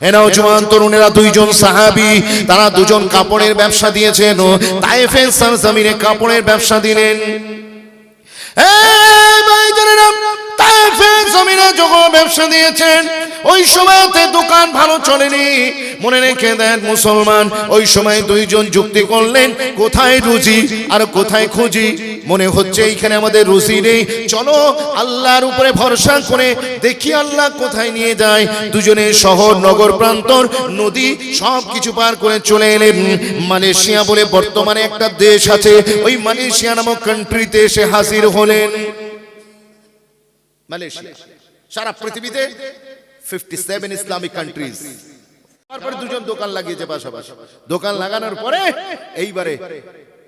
এ জোয়ান তরুণেরা দুইজন সাহাবী, তারা দুজন কাপড়ের ব্যবসা দিয়েছেন। তায়েফের সরজমিনে কাপড়ের ব্যবসা দিলেন। তায়েফের কোথায় ভরসা করে দেখি আল্লাহ কোথায় নিয়ে যায়। দুজনে শহর, নগর, প্রান্তর, নদী সব কিছু পার করে চলে এলেন। মালয়েশিয়া বলে বর্তমানে একটা দেশ আছে। ওই মালয়েশিয়া নামক কান্ট্রিতে এসে হাজির হলেন। মালয়েশিয়া সারা পৃথিবীতে ফিফটি সেভেন ইসলামিক কান্ট্রিজ তারপরে দুজন দোকান লাগিয়েছে দোকান লাগানোর পরে এইবারে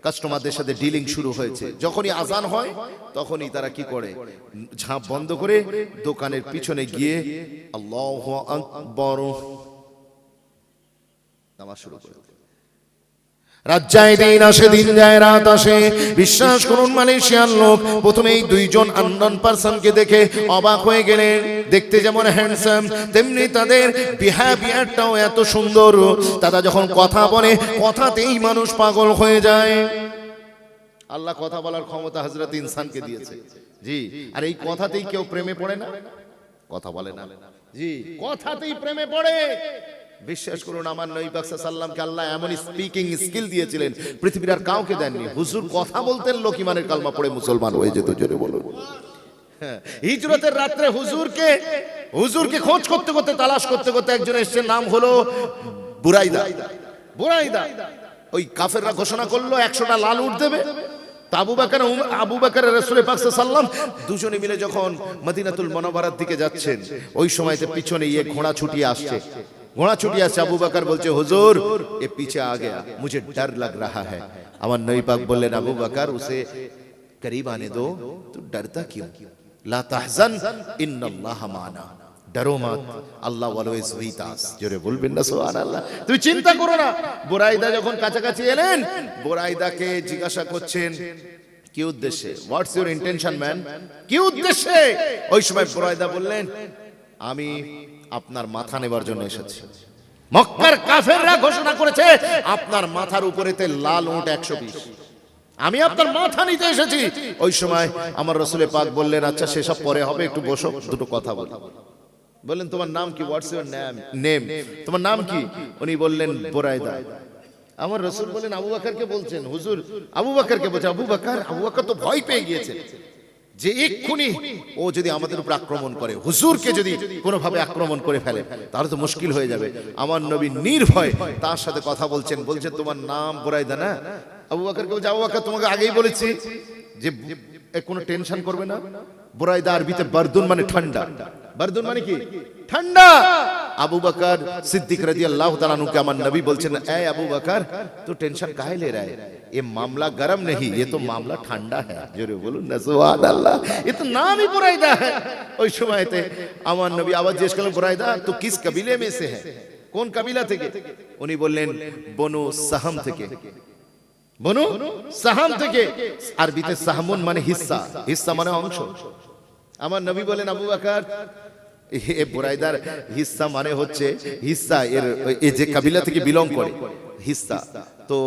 কাস্টমারদের সাথে ডিলিং শুরু হয়েছে। যখনই আজান হয়, তখনই তারা কি করে? ঝাঁপ বন্ধ করে দোকানের পিছনে গিয়ে আল্লাহ আকবর নামাজ শুরু করে রাত যায় দিন আসে, দিন যায়, রাত আসে। বিশ্বাস করুন, মালয়েশিয়ার লোক, প্রথমেই দুইজন আননোন পারসনকে দেখে অবাক হয়ে গেলেন। দেখতে যেমন হ্যান্ডসাম তেমনি তাদের বিহেভিয়ারটাও এত সুন্দর। তারা যখন কথা বলে, কথাতেই মানুষ পাগল হয়ে যায়। আল্লাহ কথা বলার ক্ষমতা হজরত ইনসানকে দিয়েছে। জি, আর এই কথাতেই কেউ প্রেমে পড়ে না? কথা বলে না। জি, কথাতেই প্রেমে পড়ে। বিশ্বাস করুন আমার নবী বাক্সা সাল্লামকে আল্লাহ এমন স্পিকিং স্কিল দিয়েছিলেন পৃথিবীর আর কাউকে দেননি। হুজুর কথা বলতেন লোক ইমানের কালমা পড়ে মুসলমান হয়ে যেত জোরে বলুন। হ্যাঁ, হিজরতের রাত্রে হুজুরকে হুজুরকে খোঁজ করতে করতে তালাশ করতে করতে একজন এসছে নাম হলো বুরাইদা। বুরাইদা ওই কাফেররা ঘোষণা করল একশোটা লাল উঠ দেবে। আবু বাকার আবু বাকার রসুল পাক সাল্লাম দুজনে মিলে যখন মদিনাতুল মনোবরার দিকে যাচ্ছেন ওই সময়তে পিছনে ইয়ে ঘোড়া ছুটিয়ে আসছে। ঘোড়া ছুটি আসছে আবু বাকর বলছে হুজুর এ পিছে আ গেয়া মুঝে ডর লাগ রাহা হ্যাঁ আমার নবী পাক বললেন আবু বাকর উসে করিব আনে দো তু ডরতা কিউ? লা তাহজান ইন্নাল্লাহ মানা। ডরো মত আল্লাহ অলওয়েজ উইথ আস জোরে বলবেন না সুবহানাল্লাহ। তুমি চিন্তা করো না বোরাইদা যখন কাছাকাছি এলেন বোরাইদাকে জিজ্ঞাসা করছেন কি উদ্দেশ্যে? হোয়াটস ইউর ইন্টেনশন ম্যান কি উদ্দেশ্যে? ওই সময় বোরাইদা বললেন আমি আপনার মাথা নেবার জন্য এসেছি। মক্কার কাফেররা ঘোষণা করেছে, আপনার মাথার উপরেতে লাল উট একশো বিশ। আমি আপনার মাথা নিতে এসেছি। ওই সময় আমার রসুলে পাক বললেন আচ্ছা সেসব পরে হবে, একটু বসো, দুটো কথা বল। বললেন, তোমার নাম কি? হোয়াটস ইউর নেম তোমার নাম কি? উনি বললেন বোরাইদা আমার রসুল বলেন আবু বাকারকে বলছেন, হুজুর, আবু বাকারকে বলছে আবু বাকার আবু বাকার তো ভয় পেয়ে গিয়েছে। যে এক্ষুনি ও যদি আমাদের উপর আক্রমণ করে, হুজুরকে যদি কোনোভাবে আক্রমণ করে ফেলে, তাহলে তো মুশকিল হয়ে যাবে। আমার নবী নির্ভয় তার সাথে কথা বলছেন, বলছে, তোমার নাম বোরাইদা না? আবু বাকারকে কেউ আবু বাকার, তোমাকে আগেই বলেছি যে কোনো টেনশন করবে না? বোরাইদা আরবিতে মানে মানে বারদুন মানে ঠান্ডা। বারদুন মানে কি? ঠান্ডা! আবু বকর সিদ্দিক রাজি আল্লাহ তালানুকে আমার নবী বলছেন এ আবু বকর তো টেনশন কাহে লে রা ये मामला गर्म नहीं ये तो मामला ठंडा है जोरे बोलুন না সুবহানাল্লাহ। ये तो नाम ही बुराइदा है ওই সময়তে আমার নবী আবার জিজ্ঞেস করলেন বুরাইদা তো কিস কবিলে মে সে হ্যায় কোন কবিলা থেকে? উনি বললেন বনু সাহাম থেকে। বনু সাহাম থেকে। আরবিতে সাহামুন মানে হিস্সা হিস্সা মানে অংশ। আমার নবী বলেন, আবু বকর, এ বুরাইদার হিস্সা মানে হচ্ছে হিস্সা এর এ যে কাবিলা থেকে বিলং করে, হিস্সা। তো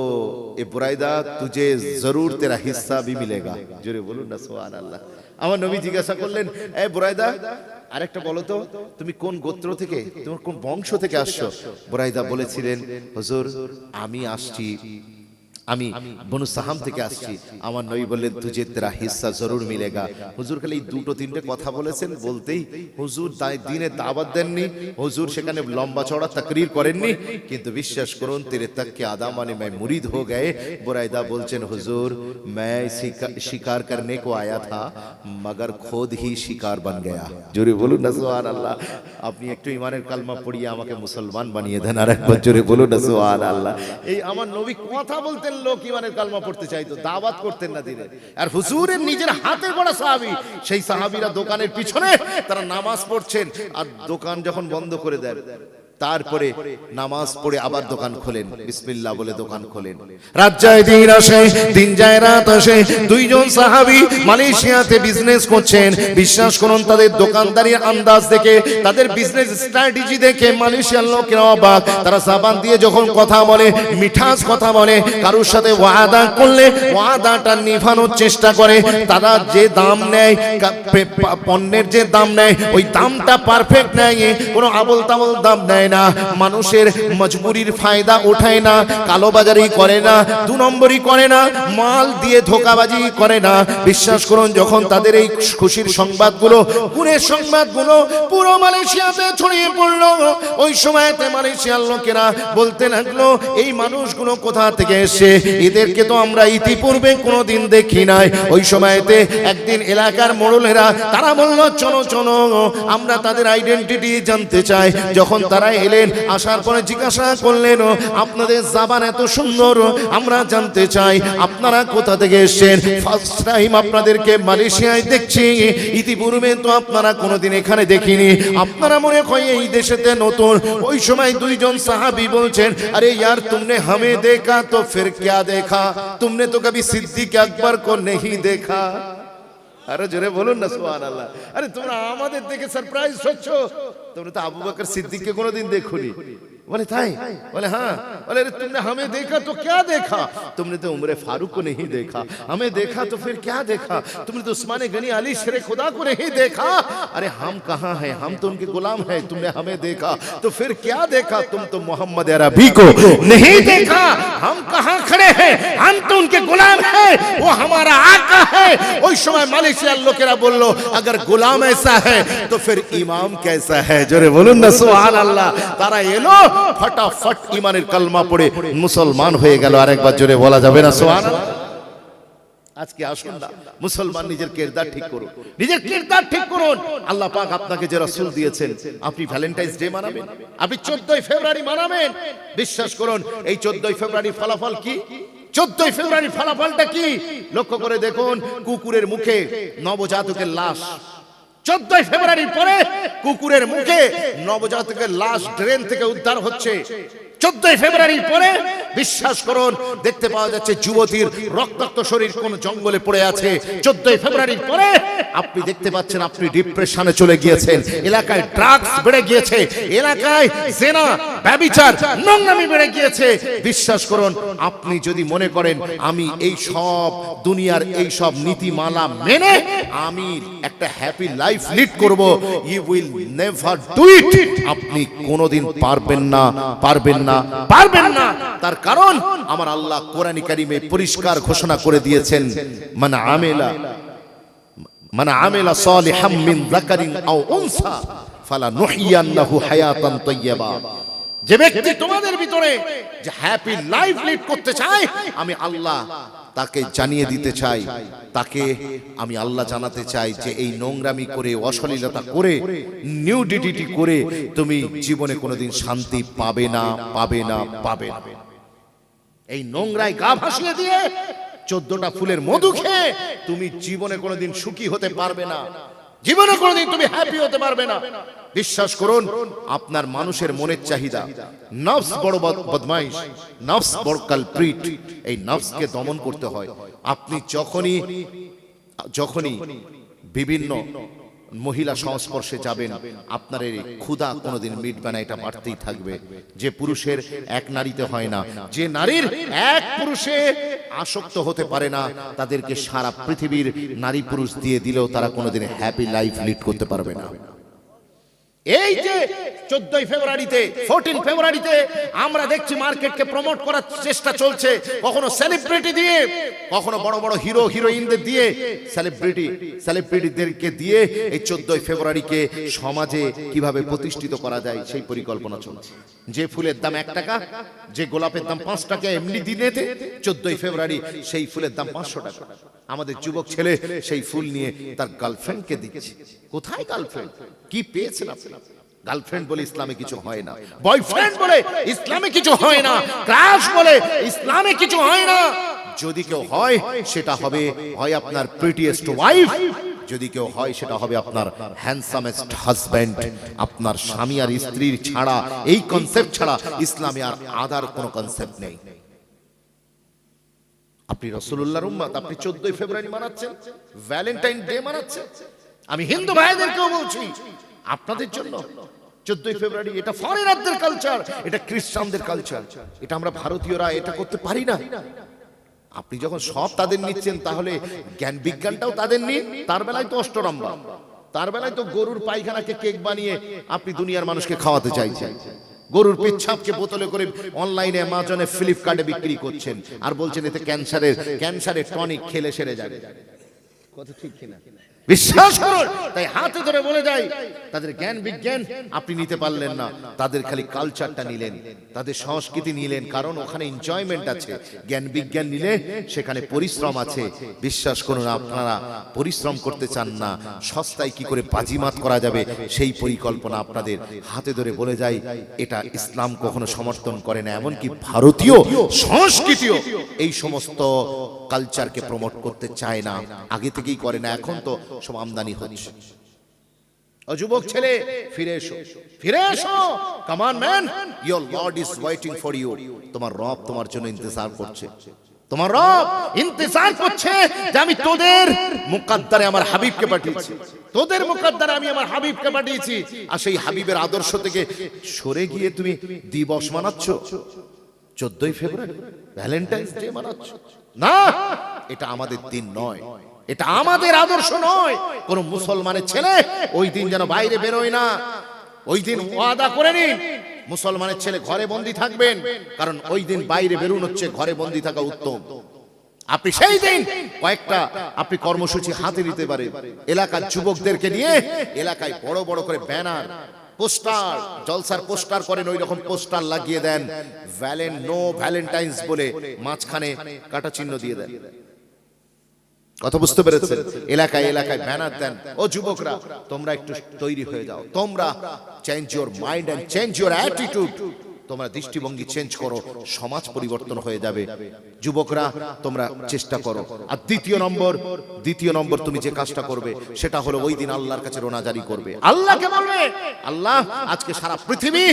এ বুরাইদা তুঝে জরুর তেরা হিস্সা ভি মিলেগা। জোরে বলুন না সুবহান আল্লাহ আমার নবী জিজ্ঞাসা করলেন, এ বুরাইদা, আরেকটা বলো তো, তুমি কোন গোত্র থেকে তোমার কোন বংশ থেকে আসছো? বুরাইদা বলেছিলেন, হুজুর, আমি আসছি আমি বনু সাহাম থেকে আসছি আমার নবী বললেন তুঝে তেরা হিস্সা জরুর মিলেগা হুজুর খালি এই দুটো তিনটে কথা বলেছেন বলতেই হুজুর তাই দিনে দাওয়াত দেননি হুজুর সেখানে লম্বা চড়া তাকরির করেননি কিন্তু বিশ্বাস করুন তেরে তক কে আদা মানে मैं मुरीद हो गए बुराइदा বলছেন হুজুর मैं शिका- शिकार करने को आया था मगर खुद ही शिकार बन गया জোরে বলুন না সুবহানাল্লাহ আপনি একটু ইমানের কালমা পড়িয়ে আমাকে মুসলমান বানিয়ে দেন আর একবার জোরে বলুন না সুবহানাল্লাহ এই আমার নবী কথা বলতেন লোক ইমানের কালমা পড়তে চাইতো দাওয়াত করতেন না দিনে। আর হুজুরের নিজের হাতে গড়া সাহাবি, সেই সাহাবিরা দোকানের পিছনে তারা নামাজ পড়ছেন, আর দোকান যখন বন্ধ করে দেন তারপরে নামাজ পড়ে আবার দোকান খোলেন। বিসমিল্লাহ বলে দোকান খোলেন। রাত যায় দিন আসে দিন যায় রাত আসে। দুইজন সাহাবি মালয়েশিয়াতে বিজনেস করছেন। বিশ্বাস করুন তাদের দোকানদারির আন্দাজ দেখে তাদের বিজনেস স্ট্র্যাটেজি দেখে মালয়েশিয়ার লোকেরা অবাক। তারা সাবান দিয়ে যখন কথা বলে মিঠাস কথা বলে কারোর সাথে ওয়াদা করলে ওয়াদাটা নিভানোর চেষ্টা করে। তারা যে দাম নেয় পণ্যের যে দাম নেয় ওই দামটা পারফেক্ট নেয় কোনো আবল তাবল দাম নেয় না, মানুষের মজবুরির ফায়দা ওঠায় না, কালোবাজারি করে না, দু নম্বরই করে না, মাল দিয়ে ধোকাবাজি করে না। বিশ্বাস করুন, যখন তাদের এই খুশির সংবাদগুলো গুণের সংবাদগুলো পুরো মালয়েশিয়াতে ছড়িয়ে পড়ল, ওই সময়তে মালয়েশিয়ার লোকেরা বলতে লাগল, এই মানুষগুলো কোথা থেকে এসে এদেরকে তো আমরা ইতিপূর্বে কোনোদিন দেখি নাই। ওই সময়তে একদিন এলাকার মোড়লেরা, তারা বলল, চলো চলো, আমরা তাদের আইডেন্টিটি জানতে চাই। যখন তারা এলেন, আসার পরে জিজ্ঞাসা করলেন আপনাদের জাবান এত সুন্দর, আমরা জানতে চাই, আপনারা কোথা থেকে এসছেন? ফার্স্ট টাইম আপনাদেরকে মালয়েশিয়ায় দেখছি, ইতিপূর্বে তো আপনারা কোনোদিন এখানে দেখিনি। আপনারা মনে হয় এই দেশেতে নতুন। ওই সময় দুইজন সাহাবি বলছেন, আরে ইয়ার, তুমনে হামে দেখা তো ফের ক্যা দেখা? তুমনে তো কবি সিদ্দিক একবার কো নেহি দেখা। আরে জোরে বলুন না সোহান আল্লাহ আরে তোমরা আমাদের দেখে সারপ্রাইজ হচ্ছ। তোমরা তো আবু বাকর সিদ্দিককে কোনোদিন দেখোনি। बोले ताई बोले हाँ। बोले, अरे, तुमने हमें देखा तो क्या देखा? तुमने तो उम्र फारूक को नहीं देखा। हमें देखा तो फिर क्या देखा? तुमने तो उस्मान गनी अली, शेर खुदा को नहीं देखा? अरे, हम कहाँ हैं? हम तो उनके गुलाम हैं। तुमने हमें देखा तो फिर क्या देखा? तुम तो मोहम्मद अरबी को नहीं देखा। हम कहाँ खड़े हैं? हम तो उनके गुलाम है। वो हमारा आका है। उस समय मलेशिया लोकेरा लो अगर गुलाम ऐसा है तो फिर इमाम कैसा है? जोरे बोलो न सुहा अल्लाह। तारा, ये लो ফটাফট ইমানের কালমা পড়ে মুসলমান হয়ে গেল। আরেকবার জোরে বলা যাবে না সুবহান আজকে আসুন না, মুসলমান নিজের কিরদার ঠিক করুন। নিজের কিরদার ঠিক করুন। আল্লাহ পাক আপনাকে যে দিয়েছেন, আপনি ভ্যালেন্টাইন্স ডে মানাবেন। আপনি 14ই ফেব্রুয়ারি মানাবেন। বিশ্বাস করুন, এই 14ই ফেব্রুয়ারি ফলাফল কি? চোদ্দই ফেব্রুয়ারি ফলাফলটা কি? লক্ষ্য করে দেখুন, কুকুরের মুখে নবজাতকের লাশ। চোদ্দই ফেব্রুয়ারির পরে কুকুরের মুখে নবজাতকের লাশ ড্রেন থেকে উদ্ধার হচ্ছে। চোদ্দই ফেব্রুয়ারির পরে বিশ্বাস করুন, দেখতে পাওয়া যাচ্ছে যুবতীর রক্তাক্ত শরীর কোন জঙ্গলে পড়ে আছে। চোদ্দই ফেব্রুয়ারির পরে আপনি দেখতে পাচ্ছেন, আপনি ডিপ্রেশনে চলে গিয়েছেন। এলাকায় ড্রাগস বেড়ে গিয়েছে। এলাকায় জেনা, ব্যবিচার, নোংরামি বেড়ে গিয়েছে। বিশ্বাস করুন, আপনি যদি মনে করেন, আমি এই সব দুনিয়ার এই সব নীতিমালা মেনে আমি একটা হ্যাপি লাইফ লিড করব you will never do it আপনি কোনোদিন পারবেন না পারবেন না পারবেন না। তার কারণ আমার আল্লাহ কোরআন কারিমে পরিষ্কার ঘোষণা করে দিয়েছেন মানে আমেলা মানে আমেলা সালিহাম মিন যাকারিন আও উনসা, ফালা হায়াতান যে ব্যক্তি তোমাদের ভিতরে যে হ্যাপি লাইফ লিড করতে চায়, আমি আল্লাহ তাকে জানিয়ে দিতে চাই। তাকে আমি আল্লাহ জানাতে চাই যে এই নোংরামি করে, অশ্লীলতা করে নিউডিটি করে তুমি জীবনে কোনোদিন শান্তি পাবে না পাবে না পাবে না। এই নোংরায় গা ভাসিয়ে দিয়ে চোদ্দটা ফুলের মধু খেয়ে তুমি জীবনে কোনোদিন সুখী হতে পারবে না। জীবনে কোনোদিন তুমি হ্যাপি হতে পারবে না। বিশ্বাস করুন, আপনার মানুষের মনের চাহিদা। নফস বড় বদ- বদমাইশ, নফস বড় কালপ্রিট এই নফসকে দমন করতে হয়। আপনি যখনই যখনই বিভিন্ন মহিলা সংস্পর্শে যাবেন। আপনার এই ক্ষুধা কোনোদিন মিটবে না, এটা বাড়তেই থাকবে। যে পুরুষের এক নারীতে হয় না, যে নারীর এক পুরুষে আসক্ত হতে পারে না, তাদেরকে সারা পৃথিবীর নারী পুরুষ দিয়ে দিলেও তারা কোনোদিন হ্যাপি লাইফ লিড করতে পারবে না। এই যে চোদ্দই ফেব্রুয়ারিতে ফোরটিন ফেব্রুয়ারিতে আমরা দেখছি মার্কেটকে প্রমোট করার চেষ্টা চলছে। কখনো সেলিব্রিটি দিয়ে কখনো বড় বড় হিরো হিরোইনদের দিয়ে সেলিব্রিটি সেলিব্রিটিদেরকে দিয়ে এই চোদ্দই ফেব্রুয়ারিকে সমাজে কীভাবে প্রতিষ্ঠিত করা যায় সেই পরিকল্পনা চলছে। যে ফুলের দাম এক টাকা যে গোলাপের দাম পাঁচ টাকা এমনি দিনেতে চোদ্দই ফেব্রুয়ারি সেই ফুলের দাম পাঁচশো টাকা। আমাদের যুবক ছেলে সেই ফুল নিয়ে তার গার্লফ্রেন্ডকে দিচ্ছে। কোথায় গার্লফ্রেন্ড কি পেয়েছেন আপনি? গার্লফ্রেন্ড বলে ইসলামে কিছু হয় না। বয়ফ্রেন্ড বলে ইসলামে কিছু হয় না। ক্রাশ বলে ইসলামে কিছু হয় না। যদি কেউ হয় সেটা হবে হয় আপনার প্রিটিয়েস্ট ওয়াইফ যদি কেউ হয় সেটা হবে আপনার হ্যান্ডসামেস্ট হাজব্যান্ড আপনার স্বামী আর স্ত্রীর ছাড়া এই কনসেপ্ট ছাড়া ইসলামে আর আদার কোনো কনসেপ্ট নেই। আপনি রসুল্লাহর উম্মাদ আপনি চোদ্দই ফেব্রুয়ারি মানাচ্ছেন ভ্যালেন্টাইন ডে মানাচ্ছেন। আমি হিন্দু ভাইদেরকেও বলছি, আপনাদের জন্য চোদ্দই ফেব্রুয়ারি এটা ফরেনারদের কালচার এটা খ্রিস্টানদের কালচার এটা আমরা ভারতীয়রা এটা করতে পারি না। আপনি যখন সব তাদের নিচ্ছেন, তাহলে জ্ঞান বিজ্ঞানটাও তাদের নিন, তার বেলায় তো অষ্টরম্বা। তার বেলায় তো গরুর পায়খানাকে কেক বানিয়ে আপনি দুনিয়ার মানুষকে খাওয়াতে চাইছেন। গরুর পেচ্ছাপকে বোতলে করে অনলাইনে অ্যামাজনে ফ্লিপকার্টে বিক্রি করছেন। আর বলছেন এতে ক্যান্সারের ক্যান্সারের টনিক খেলে সেরে যাবে। কথা ঠিক কিনা? বিশ্বাস করুন। তাই হাতে ধরে বলে যাই তাদের জ্ঞান বিজ্ঞান আপনি নিতে পারলেন না। তাদের খালি কালচারটা নিলেন তাদের সংস্কৃতি নিলেন কারণ ওখানে এনজয়মেন্ট আছে। জ্ঞান বিজ্ঞান নিলে সেখানে পরিশ্রম আছে। বিশ্বাস করুন আপনারা পরিশ্রম করতে চান না। সস্তায় কি করে বাজিমাত করা যাবে সেই পরিকল্পনা আপনাদের হাতে ধরে বলে যাই এটা ইসলাম কখনো সমর্থন করে না এমনকি ভারতীয় সংস্কৃতিও। এই সমস্ত কালচারকে প্রমোট করতে চায় না। আগে থেকেই করে না, এখন তো সব আমদানি হচ্ছে। যুবক ছেলে, ফিরে এসো ফিরে এসো। Come on man your lord is waiting for you তোমার রব তোমার জন্য ইন্তজার করছে। তোমার রব ইন্তজার করছে যে আমি তোদের মুকদ্দারে আমার হাবিবকে পাঠিয়েছি। তোদের মুকদ্দারে আমি আমার হাবিবকে পাঠিয়েছি। আর সেই হাবিবের আদর্শ থেকে সরে গিয়ে তুমি দিবস মানাচ্ছ। চোদ্দই ফেব্রুয়ারি, ভ্যালেন্টাইন্স ডে মানাচ্ছ। না, এটা আমাদের দিন নয়। এটা আমাদের আদর্শ নয়। কোন মুসলমানের ছেলে ওই দিন যেন বাইরে বেরোয় না। ওই দিন ওয়াদা করে নিন, মুসলমানের ছেলে ঘরে বন্দি থাকবেন, কারণ ওই দিন বাইরে বেরোন হচ্ছে, ঘরে বন্দি থাকা উত্তম। আপনি সেই দিন কয়েকটা আপনি কর্মসূচি হাতে নিতে পারেন। এলাকার যুবকদেরকে নিয়ে এলাকায় বড় বড় করে ব্যানার পোস্টার জলসার পোস্টার করেন ওই রকম পোস্টার লাগিয়ে দেন ভ্যালেন নো ভ্যালেন্টাইন্স বলে মাঝখানে কাটা চিহ্ন দিয়ে দেন। কথা বুঝতে পেরেছে এলাকায় এলাকায় ব্যানার দেন। ও যুবকরা তোমরা একটু তৈরি হয়ে যাও। তোমরা change your mind and change your attitude তোমরা দৃষ্টিভঙ্গি চেঞ্জ করো সমাজ পরিবর্তন হয়ে যাবে। যুবকরা তোমরা চেষ্টা করো। আর দ্বিতীয় নম্বর দ্বিতীয় নম্বর তুমি যে কাজটা করবে সেটা হলো ওই দিন আল্লাহর কাছে রোনাজারি করবে। আল্লাহকে বলবে আল্লাহ আজকে সারা পৃথিবী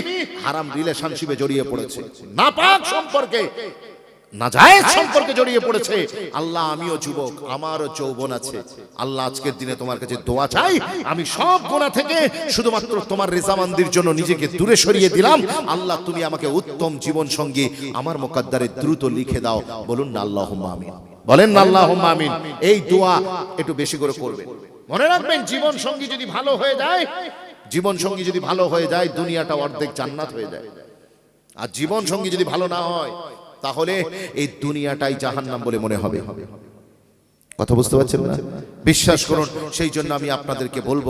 হারাম রিলেশনশিপে জড়িয়ে পড়েছে। নাপাক সম্পর্কে নাজায়েজ সম্পর্কে জড়িয়ে পড়েছে। আল্লাহ আমিও যুবক আমারও যৌবন আছে। আল্লাহ আজকের দিনে তোমার কাছে দোয়া চাই। আমি সব গোনা থেকে শুধুমাত্র তোমার রেজামান্দির জন্য নিজেকে দূরে সরিয়ে দিলাম। আল্লাহ তুমি আমাকে উত্তম জীবন সঙ্গী আমার মোকাদ্দারে দ্রুত লিখে দাও। বলুন না আল্লাহ আমিন। বলেন না আল্লাহ আমিন। এই দোয়া একটু বেশি করে করবেন। মনে রাখবেন জীবন সঙ্গী যদি ভালো হয়ে যায় জীবন সঙ্গী যদি ভালো হয়ে যায় দুনিয়াটা অর্ধেক জান্নাত হয়ে যায় আর জীবন সঙ্গী যদি ভালো না হয় তাহলে এই দুনিয়াটাই জাহান্নাম বলে মনে হবে। কথা বুঝতে পারছেন না? বিশ্বাস করুন সেই জন্য আমি আপনাদেরকে বলব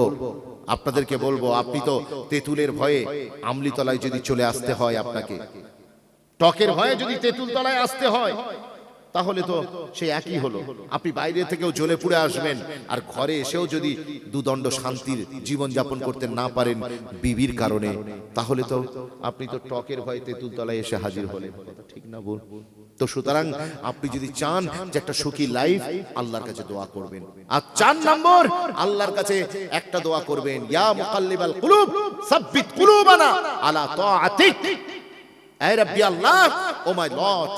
আপনাদেরকে বলব আপনি তো তেঁতুলের ভয়ে আমলিতলায় যদি চলে আসতে হয় আপনাকে। টকের ভয়ে যদি তেঁতুল তলায় আসতে হয় তাহলে তো সে একই হলো। আপনি বাইরে থেকেও জ্বলে পুড়ে আসবেন আর ঘরে এসেও যদি দুদণ্ড শান্তির জীবন যাপন করতে না পারেন বিবির কারণে তাহলে তো আপনি তো টকের ভয়ে তেঁতুল তলায় এসে হাজির হলেন। ঠিক না বল তো সুতরাং আপনি যদি চান যে একটা সুখী লাইফ আল্লাহর কাছে দোয়া করবেন। আর চার নম্বর আল্লাহর কাছে একটা দোয়া করবেন। ইয়া মুকাল্লিবাল কুলুব সাব্বিত কুলুবানা আলা তাআতিক। এই রাব্বি Allah oh my lord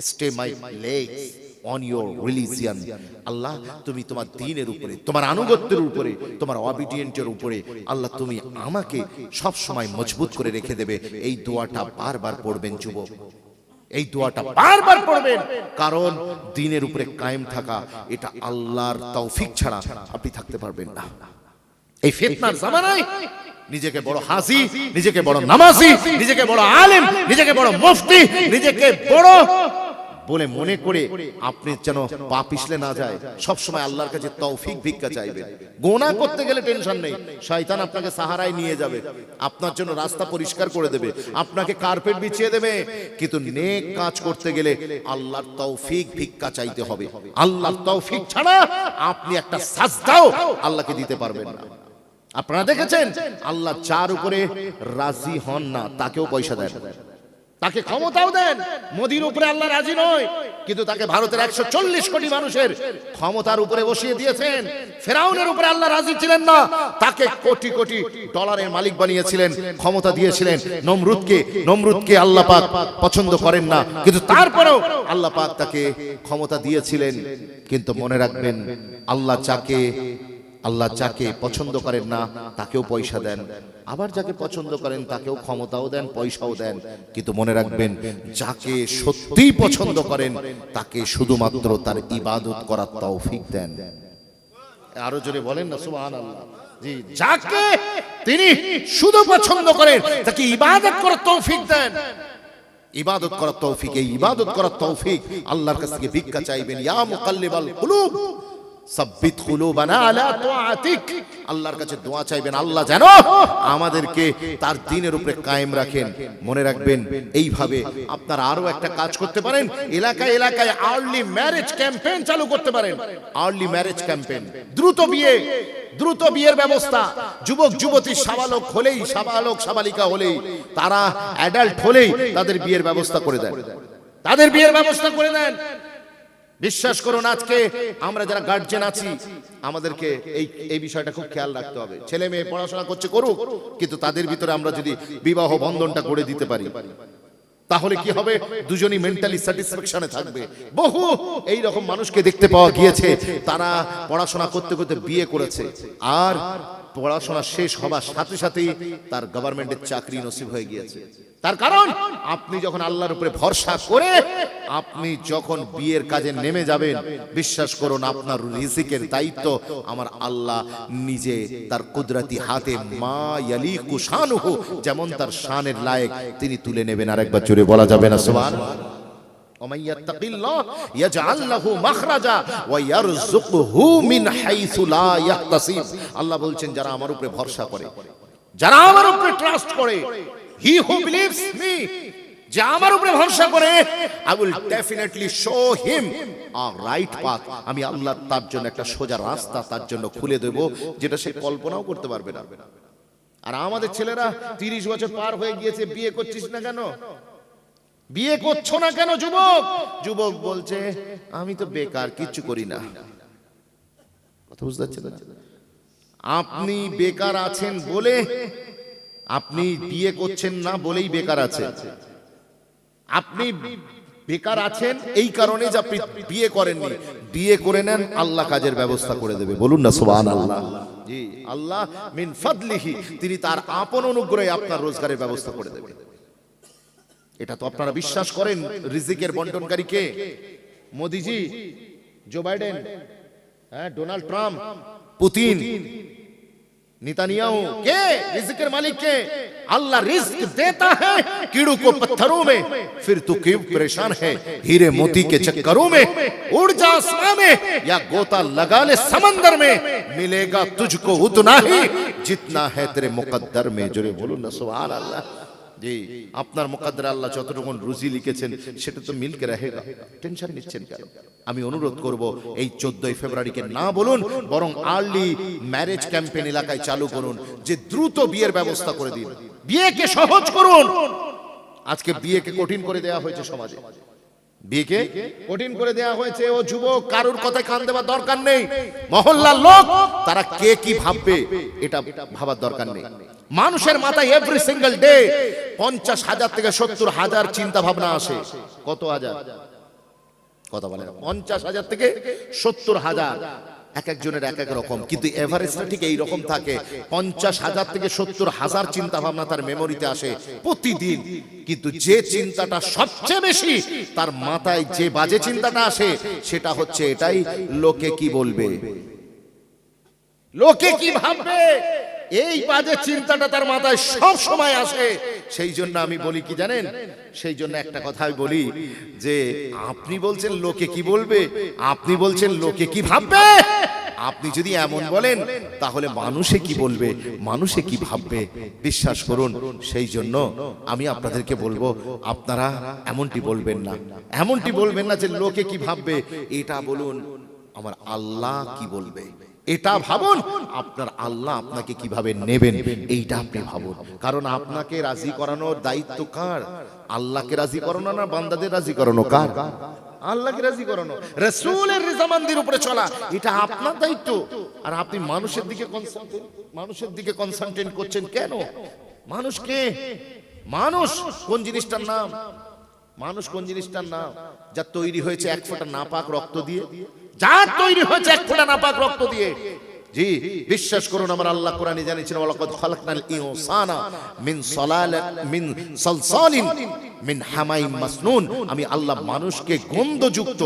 stay my legs on your religion Allah, তুমি তোমার দিনের উপরে, তোমার আনুগত্যের উপরে, তোমার অবিডিয়েন্টের উপরে, আল্লাহ, তুমি আমাকে সব সময় মজবুত করে রেখে দেবে। এই দোয়াটা বারবার পড়বেন যুবক। এই দোয়াটা বারবার পড়বেন। কারণ দিনের উপরে কায়েম থাকা, এটা আল্লাহর তৌফিক ছাড়া আপনি থাকতে পারবেন না। এই ফিতনার জামানায় নিজেকে বড় হাসি নিজেকে বড় নামাজি, নিজেকে বড় আলেম, নিজেকে বড় মুফতি, নিজেকে বড় বলে মনে করে আপনি যেন পা পিছলে না যায়। সব সময় আল্লাহর কাছে তৌফিক ভিক্ষা চাইবেন। গোনা করতে গেলে টেনশন নেই। শয়তান আপনাকে সাহারায় নিয়ে যাবে। আপনার জন্য রাস্তা পরিষ্কার করে দেবে। আপনাকে কার্পেট বিছিয়ে দেবে। কিন্তু নেক কাজ করতে গেলে আল্লাহর তৌফিক ভিক্ষা চাইতে হবে। আল্লাহর তৌফিক ছাড়া আপনি একটা সাজদাও আল্লাহকে দিতে পারবেন না। আপনারা দেখেছেন? আল্লাহ চার উপরে রাজি হন না, তাকেও পয়সা দেন। তাকে ক্ষমতাও দেন। মোদির উপরে আল্লাহ রাজি নয়। কিন্তু তাকে ভারতের একশো চল্লিশ কোটি মানুষের ক্ষমতার উপরে বসিয়ে দিয়েছেন। ফেরাউনের উপরে আল্লাহ রাজি ছিলেন না। তাকে কোটি কোটি ডলারের মালিক বানিয়েছিলেন, ক্ষমতা দিয়েছিলেন। নমরুদকে নমরুদকে আল্লাহ পাক পছন্দ করেন না। কিন্তু তারপরেও আল্লাহ পাক তাকে ক্ষমতা দিয়েছিলেন। কিন্তু মনে রাখবেন, আল্লাহ যাকে আল্লাহ যাকে পছন্দ করেন না তাকেও পয়সা দেন। আবার যাকে পছন্দ করেন তাকেও ক্ষমতাও দেন পয়সাও দেন। কিন্তু মনে রাখবেন যাকে সত্যিই পছন্দ করেন তাকে শুধুমাত্র তার ইবাদত করার তৌফিক দেন। আরও জোরে বলেন না সুবহান আল্লাহ জি যাকে তিনি শুধু পছন্দ করেন তাকে ইবাদত করার তৌফিক দেন। ইবাদত করার তৌফিক এই ইবাদত করার তৌফিক। আল্লাহর কাছ থেকে ভিক্ষা চাইবেন। ইয়া মুকাল্লিবাল কুলুব। সাব্বিত কুলুবানা আলা তুআতিক। আল্লাহর কাছে দোয়া চাইবেন, আল্লাহ যেন আমাদেরকে তার দিনের উপরে কায়েম রাখেন। মনে রাখবেন, এইভাবে আপনারা আরও একটা কাজ করতে পারেন। এলাকায় এলাকায় আর্লি ম্যারেজ ক্যাম্পেইন চালু করতে পারেন। Early marriage campaign. দ্রুত বিয়ে, দ্রুত বিয়ের ব্যবস্থা। যুবক, যুবতী সাবালক হলেই, সাবালক, সাবালিকা হলেই, তারা অ্যাডাল্ট হলেই তাদের বিয়ের ব্যবস্থা করে দেন। তাদের বিয়ের ব্যবস্থা করে দেন। বিশ্বাস করুন আজকে আমরা যারা গার্জেন আছি আমাদেরকে এই এই বিষয়টা খুব খেয়াল রাখতে হবে। ছেলে মেয়ে পড়াশোনা করছে করুক কিন্তু তাদের ভিতরে আমরা যদি বিবাহ বন্ধনটা করে দিতে পারি তাহলে কি হবে? দুজনই মেন্টালি স্যাটিসফ্যাকশনে থাকবে। বহু এই রকম মানুষকে দেখতে পাওয়া গিয়েছে তারা পড়াশোনা করতে করতে বিয়ে করেছে। আর পড়াশোনা শেষ হবার সাথে সাথেই তার গভর্নমেন্টের চাকরি নসিব হয়ে গিয়েছে। তার কারণ, আপনি যখন আল্লাহর উপরে ভরসা করে আপনি যখন বিয়ের কাজে নেমে যাবেন, বিশ্বাস করুন, আপনার রিজিকের দায়িত্ব আমার আল্লাহ নিজে তার কুদরতি হাতে মা ইয়ালি কুশানুহু যেমন তার শানের লায়েক তিনি তুলে নেবেন। আরেকবার জোরে বলা যাবে না সুবহান ومن يتق الله يجعل له مخرجا ويرزقه من حيث لا يحتسب আল্লাহ বলছেন যারা আমার উপরে ভরসা করে যারা আমার উপরে ট্রাস্ট করে হি হু বিলিভস মি যে আমার উপরে ভরসা করে I will definitely show him a right path আমি আল্লাহ তার জন্য একটা সোজা রাস্তা তার জন্য খুলে দেব যেটা সে কল্পনাও করতে পারবে না আর আমাদের ছেলেরা তিরিশ বছর পার হয়ে গিয়েছে বিয়ে করছিস না কেন বিয়ে করছ না কেন যুবক? যুবক বলছে আমি তো বেকার কিচ্ছু করি না। কথা বুঝতে পারছেন আপনি বেকার আছেন বলে আপনি বিয়ে করছেন না বলেই বেকার আছেন। আপনি বেকার আছেন এই কারণে যে আপনি বিয়ে করেননি। বিয়ে করে নেন আল্লাহ কাজের ব্যবস্থা করে দেবে। বলুন না সুবহান আল্লাহ জি আল্লাহ মিন ফাদলিহি তিনি তার আপন অনুগ্রহে আপনার রোজগারের ব্যবস্থা করে দেবে। এটা তো আপনারা বিশ্বাস করেন রিজিকের বন্টনকারী কে মোদিজি জো বাইডেন হ্যাঁ ডোনাল্ড ট্রাম্প পুতিন नेतानियाहू के रिज्क के मालिक के अल्लाह रिज्क देता है कीड़ों को पत्थरों में फिर तू क्यों परेशान है हीरे मोती के चक्करों में उड़ जा आसमां में या गोता लगा ले समंदर में मिलेगा तुझको उतना ही जितना है तेरे मुकद्दर में जोरे बोलो ना सुभान अल्लाह জি, আপনার আল্লাহ যতটুকু রুজি লিখেছেন, সেটা তো মিলকে টেনশন নিচ্ছেন কেন? আমি অনুরোধ করব, এই চোদ্দই ফেব্রুয়ারিকে না বলুন, বরং আর্লি ম্যারেজ এলাকায় চালু করুন, যে দ্রুত বিয়ের ব্যবস্থা করে দিন। বিয়েকে সহজ করুন! আজকে বিয়েকে কঠিন করে দেওয়া হয়েছে সমাজে। বিয়েকে কঠিন করে দেওয়া হয়েছে, ও যুবক, কারুর কথায় কান দেওয়ার দরকার নেই। মহল্লার লোক, তারা কে কি ভাববে, এটা ভাবার দরকার নেই। মানুষের মাথায় এভরি সিঙ্গেল ডে পঞ্চাশ হাজার থেকে সত্তর হাজার চিন্তা ভাবনা আসে। কত হাজার? কথা বলে পঞ্চাশ হাজার থেকে সত্তর হাজার। এক একজনের এক এক রকম। কিন্তু এভারেজটা ঠিক এই রকম থাকে। পঞ্চাশ হাজার থেকে সত্তর হাজার চিন্তা ভাবনা তার মেমোরিতে আসে প্রতিদিন। কিন্তু যে চিন্তাটা সবচেয়ে বেশি, তার মাথায় যে বাজে চিন্তাটা আসে, সেটা হচ্ছে এটাই, লোকে কি বলবে? লোকে কি ভাববে? এই বাজে চিন্তাটা তার মাথায় সব সময় আসে। সেই জন্য আমি বলি কি জানেন? সেই জন্য একটা কথা বলি যে, আপনি বলছেন লোকে কি বলবে, আপনি বলছেন লোকে কি ভাববে? আপনি যদি এমন বলেন, তাহলে মানুষে কি বলবে, মানুষে কি ভাববে? বিশ্বাস করুন, সেই জন্য আমি আপনাদেরকে বলব, আপনারা এমনটি বলবেন না। এমনটি বলবেন না যে লোকে কি ভাববে, এটা বলুন, আমার আল্লাহ কি বলবে? এটা ভাবুন, আপনার আল্লাহ আপনাকে কীভাবে নেবেন, এইটা আপনি ভাবুন। কারণ আপনাকে রাজি করানোর দায়িত্ব কার? আল্লাহকে রাজি করানো না বান্দাদের রাজি করানো কার? রাজি করানো। চলা, এটা আপনার দায়িত্ব। আর আপনি মানুষের দিকে মানুষের দিকে করছেন কেন? মানুষ, কোন জিনিসটার নাম? মানুষ কোন জিনিসটার নাম? যা তৈরি হয়েছে এক ফোঁটা নাপাক রক্ত দিয়ে। যা তৈরি হয়েছে এক ফোঁটা নাপাক রক্ত দিয়ে। জি, বিশ্বাস করুন, আমার আল্লাহ কোরআনে জানিয়েছেন, ওয়ালাকাদ খালাকনাল ইনসানা মিন সালাল মিন সালসালিন মিন হামাইম মাসনুন। আমি আল্লাহ মানুষকে গন্ধযুক্ত,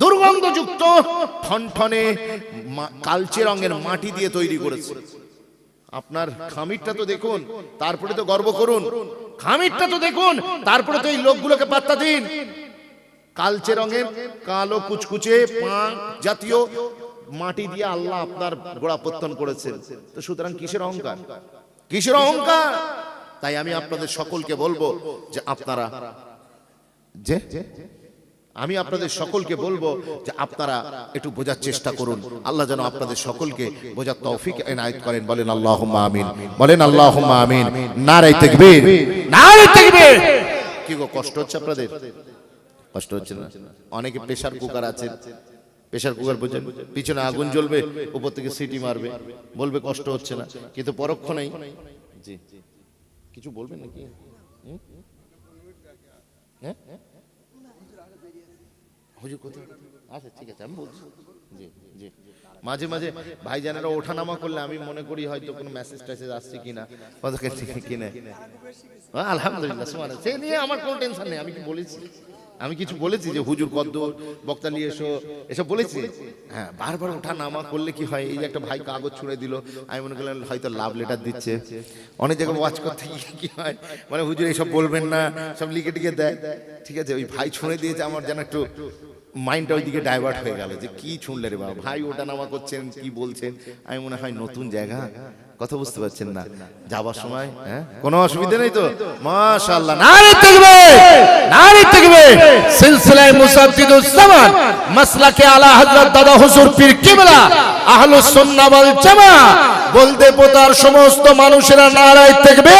দুর্গন্ধযুক্ত, ঠনঠনে কালচে রঙের মাটি দিয়ে তৈরি করেছে। আপনার খামিরটা তো দেখুন, তারপরে তো গর্ব করুন। খামিরটা তো দেখুন, তারপরে তো এই লোকগুলোকে পাত্তা দিন। কালচে রঙের কালো কুচকুচে পা জাতীয় মাটি দিয়ে আল্লাহ আপনার গোড়া গোড়াপত্তন করেছেন। তো সুতরাং কিসের অহংকার? কিসের অহংকার? তাই আমি আপনাদের সকলকে বলব যে আপনারা যে? আমি আপনাদের সকলকে বলব যে আপনারা একটু বোঝার চেষ্টা করুন। আল্লাহ যেন আপনাদের সকলকে বোঝার তৌফিক এনায়েত করেন। বলেন আল্লাহ আমিন। বলেন আল্লাহ আমিন। নারাই তাকবীর। নারাই তাকবীর। কি গো কষ্ট হচ্ছে আপনাদের? কষ্ট হচ্ছে না। অনেকে প্রেশার কুকার আছে। প্রেশার কুকার বোঝেন পিছনে আগুন জ্বলবে উপর থেকে সিটি মারবে। বলবে কষ্ট হচ্ছে না। কিন্তু পরক্ষণেই জি কিছু বলবেন নাকি? হ্যাঁ? হুজুর কোথায়? আচ্ছা ঠিক আছে আমি বলছি। জি জি। মাঝে মাঝে ভাইজানেরা ওঠানামা করলে আমি মনে করি হয়তো কোনো মেসেজ ট্যাসেজ আসছে কিনা কতকে কিনে। আলহামদুলিল্লাহ সে নিয়ে আমার কোনো টেনশন নেই আমি কি বলেছি? আমি কিছু বলেছি যে, হুজুর কদ্দূর, বক্তা নিয়ে এসো। এসব বলেছি। হ্যাঁ বারবার ওঠা নামা করলে কি হয়? এই যে একটা ভাই কাগজ ছুঁড়ে দিল, আমি মনে করলাম হয়তো লাভ লেটার দিচ্ছে। অনেক জায়গায় ওয়াচ করতে গিয়ে কি হয়? মানে হুজুর এইসব বলবেন না, সব লিখে টিকে দেয়। ঠিক আছে, ওই ভাই ছুঁড়ে দিয়েছে, আমার যেন একটু মাইন্ডটা ওইদিকে ডাইভার্ট হয়ে গেল যে, কি শুনলে রে বাবা? ভাই ওটা নামা করছেন, কি বলছেন? আমি মনে হয় নতুন জায়গা। কথা বুঝতে পারছেন না। যাবার সময় হ্যাঁ? কোনো অসুবিধা নেই তো? মাশাআল্লাহ। নারে থাকবে! নারে থাকবে! সিলসিলায়ে মুসাদ্দিদুস জামান মাসলাকে আলা হযরত দাদা হুজুর পীর কিবলা আহলুস সুন্নাহ ওয়াল জামা বলতে পোতার সমস্ত মানুষেরা নারায় থাকবে।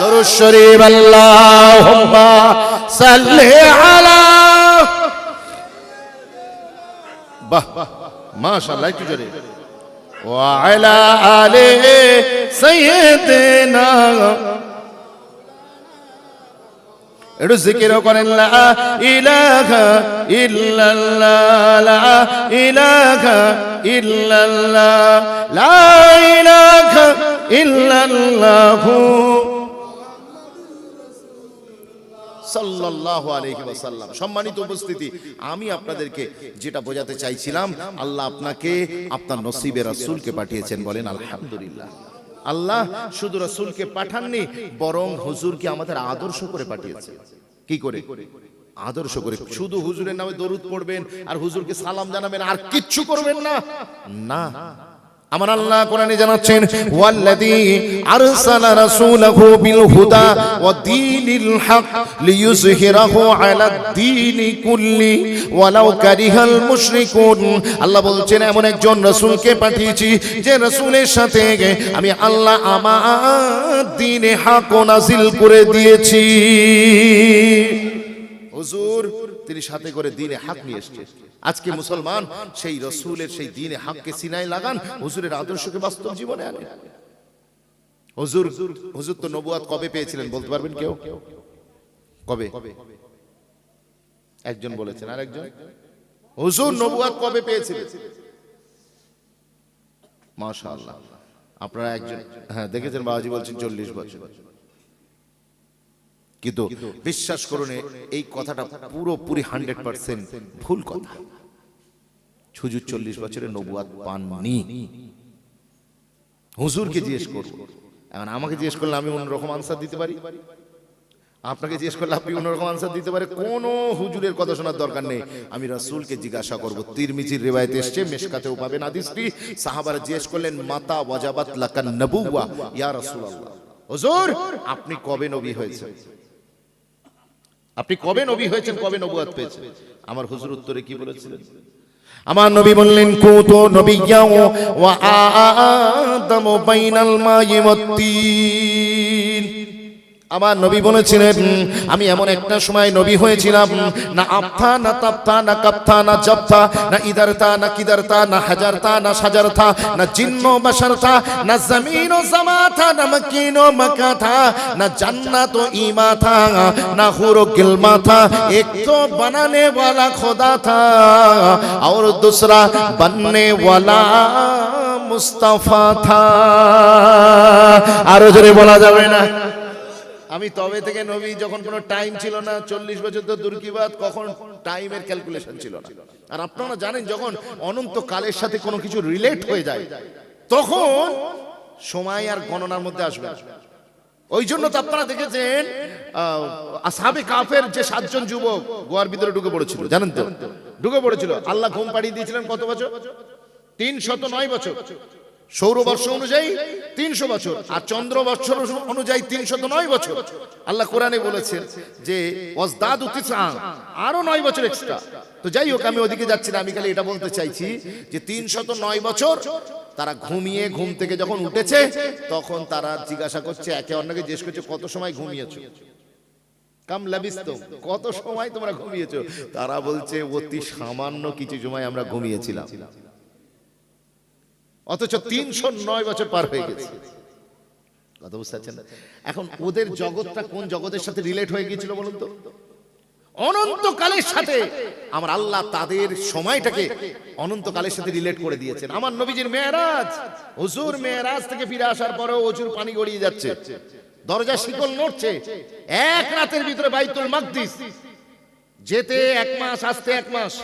দরুদ শরীফ আল্লাহুম্মা সাল্লি আলা। বাহ। মাশাআল্লাহ একটু জোরে। وعلى آل سيدنا একটু জিকিরও করেন লা ইলাহা ইল্লাল্লাহ লা ইলাহা ইল্লাল্লাহ লা ইলাহা ইল্লাল্লাহু সম্মানিত উপস্থিতি, আমি আপনাদেরকে যেটা বোঝাতে চাইছিলাম, আল্লাহ আপনাকে আপনার পাঠিয়েছেন বলেন আলহামদুলিল্লাহ। আল্লাহ শুধু রাসূলকে পাঠাননি, বরং হুজুরকে আমাদের আদর্শ করে পাঠিয়েছে কি করে? আদর্শ করে। শুধু হুজুরের নামে দরুদ পড়বেন আর হুজুরকে সালাম জানাবেন আর কিচ্ছু করবেন না? না। আমার আল্লাহ কোরআনে জানাচ্ছেন, ওয়াল্লাযী আরসালা রাসূলাহু বিল হুদা ওয়া দীনিল হক লিইয়ুযহিরাহু আলা দ্বীনি কুল্লি ওয়ালাউ কারিহাল মুশরিকুন। আল্লাহ বলছেন, এমন একজন রাসূলকে পাঠিয়েছি যে রাসূলের সাথে আমি আল্লাহ আমার দ্বীনে হক নাজিল করে দিয়েছি। হুজুর, তিনি সাথে করে দিনে হাক নিয়ে এসেছেন। আজকে মুসলমান সেই রসুলের সেই দিনে হাককে সিনায় লাগান, হুজুরের আদর্শকে বাস্তব জীবনে আনে। হুজুর হুজুর তো নবুয়াত কবে পেয়েছিলেন বলতে পারবেন কেউ? কবে? একজন বলেছেন আর একজন হুজুর নবুয়াত কবে পেয়েছিলেন? মাশাআল্লাহ। আপনারা একজন হ্যাঁ দেখেছেন বাবাজি বলছেন চল্লিশ বছর। কিন্তু বিশ্বাস করুন এই কথাটা পুরোপুরি হান্ড্রেড পার্সেন্ট ভুল কথা। হুজুর চল্লিশ বছরের নবুয়াত পাননি। হুজুরকে জিজ্ঞেস করব এখন আমাকে জিজ্ঞেস করলে আমি অন্যরকম আনসার দিতে পারি? আপনাকে জিজ্ঞেস করলে আপনি অন্যরকম আনসার দিতে পারে? কোনো হুজুরের কথা শোনার দরকার নেই। আমি রাসূলকে জিজ্ঞাসা করব তিরমিজির রিওয়ায়েত এসেছে মেশকাতেও পাবেন হাদিসটি। সাহাবারা জিজ্ঞেস করলেন মাতা ওয়াজাবাত লাকান নবুয়া ইয়া রাসূলুল্লাহ। হুজুর আপনি কবে নবী হয়েছেন আপনি কবে নবী হয়েছেন, কবে নবুয়াত পেয়েছেন? আমার হুজুর উত্তরে কি বলেছিলেন? আমার নবী বললেন, কুতো নবিয়াও ওয়া আদামু বাইনাল মাই ওয়াত্তিন আমার নবী বলেছিলেন আমি এমন একটা সময় নবী হয়েছিলাম না আফথা না তাপথা না কাপথা না জপথা না ইদারতা না কিদারতা না হাজারতা না সাজারতা না জিন্ন বাসারতা না জমিন ও জামাথা না মকিন ও মকাথা না জান্নাত ও ইমা था ना हुर गिलमा था एक तो बनाने वाला खुदा था और दूसरा बनने वाला मुस्तफा था আরো জোরে বলা যাবে না আমি তবে থেকে নবী, যখন কোনো টাইম ছিল না, চল্লিশ বছর তো দূর কি বাদ কখন টাইমের ক্যালকুলেশন ছিল না। আর আপনারা জানেন, যখন অনন্ত কালের সাথে কোনো কিছু রিলেট হয়ে যায়, তখন সময় আর গণনার মধ্যে আসবে। ওই জন্য তো আপনারা দেখেছেন আসাবে কাফের যে সাতজন যুবক, গোয়ার ভিতরে ঢুকে পড়েছিল, জানেন তো? ঢুকে পড়েছিল। আল্লাহ ঘুম পাড়িয়ে দিয়েছিলেন কত বছর? তিন শত নয় বছর। সৌরবর্ষ অনুযায়ী তিনশো বছর, আর চন্দ্র বৎসর অনুযায়ী তিনশত নয় বছর। আল্লাহ কোরআনে বলেছেন যে আরও নয় বছর এক্সট্রা তো যাই হোক, আমি ওদিকে যাচ্ছি না, আমি খালি এটা বলতে চাইছি যে, তিনশত নয় বছর তারা ঘুমিয়ে ঘুম থেকে যখন উঠেছে, তখন তারা জিজ্ঞাসা করছে, একে অন্যকে জিজ্ঞেস করছে, কত সময় ঘুমিয়েছো? কত সময় তোমরা ঘুমিয়েছো? তারা বলছে, অতি সামান্য কিছু সময় আমরা ঘুমিয়েছিলাম। অথচ তিনশো নয় বছর পার হয়ে গেছে। কথা বুঝতে পারছেন? এখন ওদের জগৎটা কোন জগতের সাথে রিলেট হয়ে গিয়েছিল বলুন তো? অনন্তকালের সাথে আমার আল্লাহ তাদের সময়টাকে অনন্তকালের সাথে রিলেট করে দিয়েছেন। আমার নবীজির মেয়েরাজ হুজুর মেয়েরাজ থেকে ফিরে আসার পরেও প্রচুর পানি গড়িয়ে যাচ্ছে। দরজা শিকল নড়ছে। এক রাতের ভিতরে বাইতুল মাকদিস। যেতে এক মাস আসতে এক মাস।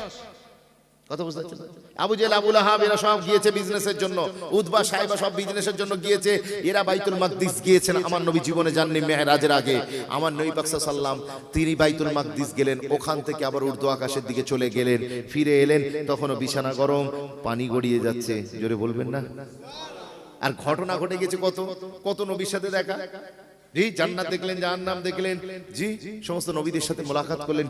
কথা বুঝতে পারছেন? আবু জেল আবুল আহাব এরা সব গিয়েছে বিজনেসের জন্য। উদ্বা সাহেবা সব বিজনেসের জন্য গিয়েছে। এরা বাইতুল মাকদিস গিয়েছেন। আমার নবী জীবনে জাননি মেহরাজের আগে। আমার নবী পাকসা সাল্লাম তিনি বাইতুল মাকদিস গেলেন। ওখান থেকে আবার উর্দু আকাশের দিকে চলে গেলেন। ফিরে এলেন। তখনও বিছানা গরম, পানি গড়িয়ে যাচ্ছে। জোরে বলবেন না? আর ঘটনা ঘটে গেছে কত? কত নবীর সাথে দেখা? নবীদের সাথে করলেন করলেন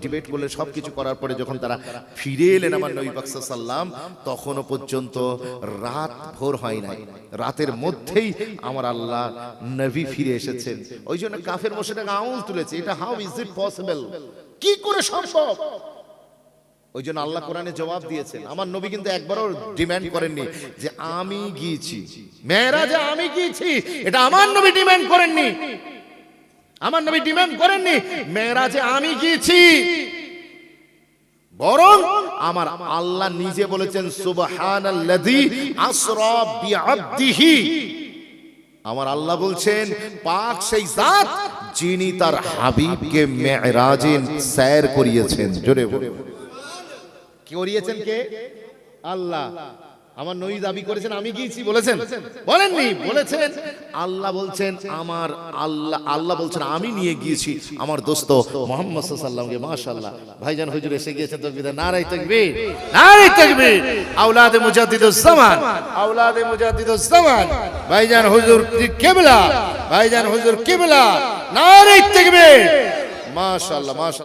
করার পরে যখন তারা ফিরে এলেন আমার নবী সাল্লাম তখনও পর্যন্ত রাত ভোর হয় নাই। রাতের মধ্যেই আমার আল্লাহ নবী ফিরে এসেছেন। ওই জন্য কাফের মশাটাকে আউল তুলেছে, এটা হাউ ইজ ইট পসিবল কি করে সম্ভব? ওই জন্য আল্লাহ কোরআনে জবাব দিয়েছেন। আমার নবী কিন্তু একবারও ডিমান্ড করেননি যে আমি গিয়েছি। মেয়েরাজে আমি গিয়েছি। এটা আমার নবী ডিমান্ড করেননি। আমার নবী ডিম্যান্ড করেননি। মেয়েরাজে আমি গিয়েছি। বরং আমার আল্লাহ নিজে বলেছেন সুবহানাল্লাযী আসরা বিআবদিহি। আমার আল্লাহ বলছেন পাক সেই জাত যিনি তার হাবিবকে মেরাজে সৈর করিয়েছেন। জোরে বলুন। করিয়েছেন কে? আল্লাহ। আমার নই দাবি করেছেন আমি গিয়েছি বলেছেন? বলেননি? বলেছেন? আল্লাহ বলছেন আমার আল্লাহ আল্লাহ বলছেন আমি নিয়ে গিয়েছি। আমার দোস্ত মোহাম্মদ সাল্লামকে মাশাআল্লাহ ভাইজান হুজুর এসে গিয়েছেন তকবীর নারাই তাকবীর। নারাই তাকবীর। আওলাদে মুজাদ্দিদুস জামান। আওলাদে মুজাদ্দিদুস জামান। ভাইজান হুজুর কিবলা? ভাইজান হুজুর কিবলা। নারাই তাকবীর। মাশাআল্লাহ মাশাআল্লাহ।